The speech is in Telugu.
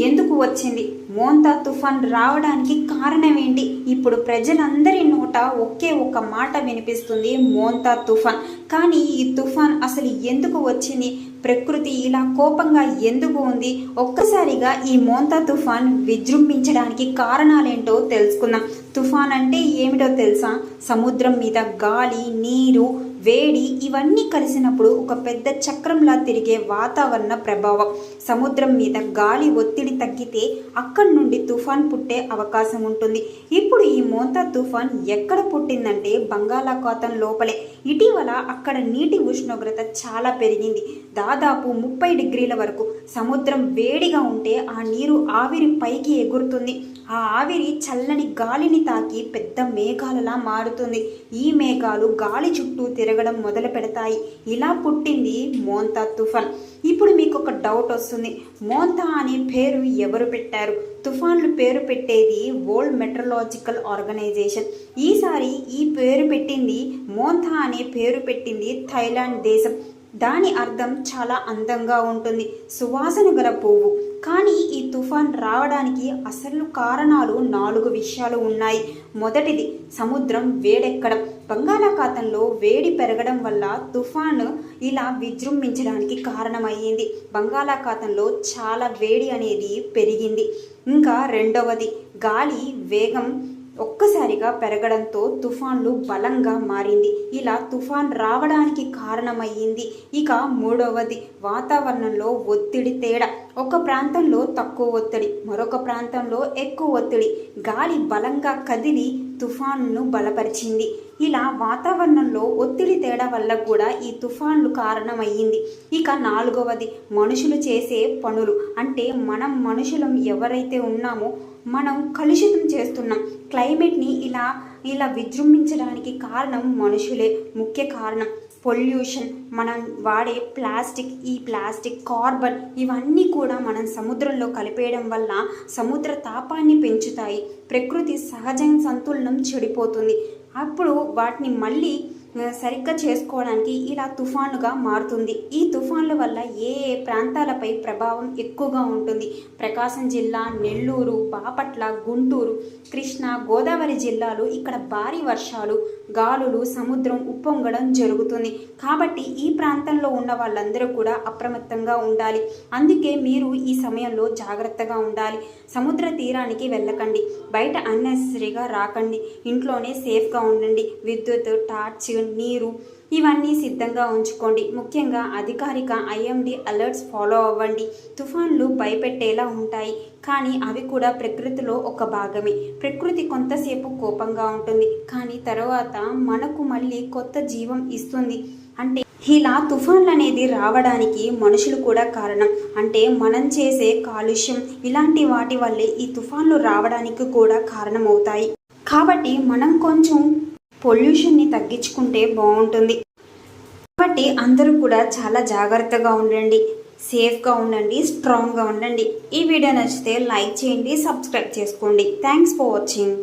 ఎందుకు వచ్చింది? మోంతా తుఫాన్ రావడానికి కారణం ఏంటి ఇప్పుడు ప్రజలందరి నోట ఒకే ఒక మాట వినిపిస్తుంది మోంతా తుఫాన్. కానీ ఈ తుఫాన్ అసలు ఎందుకు వచ్చింది? ప్రకృతి ఇలా కోపంగా ఎందుకు ఉంది? ఒక్కసారిగా ఈ మోంతా తుఫాన్ విజృంభించడానికి కారణాలేంటో తెలుసుకుందాం. తుఫాన్ అంటే ఏమిటో తెలుసా? సముద్రం మీద గాలి నీరు వేడి ఇవన్నీ కలిసినప్పుడు ఒక పెద్ద చక్రంలా తిరిగే వాతావరణ ప్రభావం. సముద్రం మీద గాలి ఒత్తిడి తగ్గితే అక్కడి నుండి తుఫాన్ పుట్టే అవకాశం ఉంటుంది. ఇప్పుడు ఈ మోంతా తుఫాన్ ఎక్కడ పుట్టిందంటే బంగాళాఖాతం లోపలే. ఇటీవల అక్కడ నీటి ఉష్ణోగ్రత చాలా పెరిగింది. దాదాపు ముప్పై డిగ్రీల వరకు సముద్రం వేడిగా ఉంటే ఆ నీరు ఆవిరి పైకి ఎగురుతుంది. ఆ ఆవిరి చల్లని గాలిని తాకి పెద్ద మేఘాలలా మారుతుంది. ఈ మేఘాలు గాలి చుట్టూ తిరగడం మొదలు పెడతాయి. ఇలా పుట్టింది మోంతా తుఫాన్. ఇప్పుడు మీకు ఒక డౌట్ వస్తుంది. మోంతా అనే పేరు ఎవరు పెట్టారు? తుఫాన్లు పేరు పెట్టేది వరల్డ్ మెట్రలాజికల్ ఆర్గనైజేషన్. ఈసారి ఈ పేరు పెట్టింది మోంతా అనే పేరు పెట్టింది థైలాండ్ దేశం. దాని అర్థం చాలా అందంగా ఉంటుంది. సువాసన గల పువ్వు. కానీ ఈ తుఫాన్ రావడానికి అసలు కారణాలు నాలుగు విషయాలు ఉన్నాయి. మొదటిది సముద్రం వేడెక్కడం. బంగాళాఖాతంలో వేడి పెరగడం వల్ల తుఫాను ఇలా విజృంభించడానికి కారణమయ్యింది. బంగాళాఖాతంలో చాలా వేడి అనేది పెరిగింది. ఇంకా రెండవది గాలి వేగం ఒక్కసారిగా పెరగడంతో తుఫాన్లు బలంగా మారింది. ఇలా తుఫాన్ రావడానికి కారణమయ్యింది. ఇక మూడవది వాతావరణంలో ఒత్తిడి తేడా. ఒక ప్రాంతంలో తక్కువ ఒత్తిడి మరొక ప్రాంతంలో ఎక్కువ ఒత్తిడి. గాలి బలంగా కదిలి తుఫాన్ను బలపరిచింది. ఇలా వాతావరణంలో ఒత్తిడి తేడా వల్ల కూడా ఈ తుఫాన్లు కారణమయ్యింది. ఇక నాలుగవది మనుషులు చేసే పనులు. అంటే మనం మనుషులం ఎవరైతే ఉన్నామో మనం కలుషితం చేస్తున్నాం. క్లైమేట్ని ఇలా ఇలా విజృంభించడానికి కారణం మనుషులే. ముఖ్య కారణం పొల్యూషన్ మనం వాడే ప్లాస్టిక్ ఈ ప్లాస్టిక్ కార్బన్ ఇవన్నీ కూడా మనం సముద్రంలో కలిపేయడం వల్ల సముద్ర తాపాన్ని పెంచుతాయి. ప్రకృతి సహజ సంతులనం చెడిపోతుంది. అప్పుడు వాటిని మళ్ళీ సరిగ్గా చేసుకోవడానికి ఇలా తుఫానుగా మారుతుంది. ఈ తుఫాన్ల వల్ల ఏ ఏ ప్రాంతాలపై ప్రభావం ఎక్కువగా ఉంటుంది? ప్రకాశం జిల్లా నెల్లూరు బాపట్ల గుంటూరు కృష్ణా గోదావరి జిల్లాలు ఇక్కడ భారీ వర్షాలు గాలులు సముద్రం ఉప్పొంగడం జరుగుతుంది. కాబట్టి ఈ ప్రాంతంలో ఉన్న వాళ్ళందరూ కూడా అప్రమత్తంగా ఉండాలి. అందుకే మీరు ఈ సమయంలో జాగ్రత్తగా ఉండాలి. సముద్ర తీరానికి వెళ్ళకండి. బయట అన్నెసరీగా రాకండి. ఇంట్లోనే సేఫ్గా ఉండండి. విద్యుత్ టార్చ్ నీరు. ఇవన్నీ సిద్ధంగా ఉంచుకోండి. ముఖ్యంగా అధికారిక ఐఎండి అలర్ట్స్ ఫాలో అవ్వండి. తుఫాన్లు భయపెట్టేలా ఉంటాయి. కానీ అవి కూడా ప్రకృతిలో ఒక భాగమే. ప్రకృతి కొంతసేపు కోపంగా ఉంటుంది. కానీ తర్వాత మనకు మళ్ళీ కొత్త జీవం ఇస్తుంది. అంటే ఇలా తుఫాన్లు అనేది రావడానికి మనుషులు కూడా కారణం. అంటే మనం చేసే కాలుష్యం. ఇలాంటి వాటి వల్లే ఈ తుఫాన్లు రావడానికి కూడా కారణమవుతాయి. కాబట్టి మనం కొంచెం పొల్యూషన్ని తగ్గించుకుంటే బాగుంటుంది. కాబట్టి అందరూ కూడా చాలా జాగ్రత్తగా ఉండండి. సేఫ్గా ఉండండి స్ట్రాంగ్గా ఉండండి. ఈ వీడియో నచ్చితే లైక్ చేయండి సబ్స్క్రైబ్ చేసుకోండి. Thanks for watching.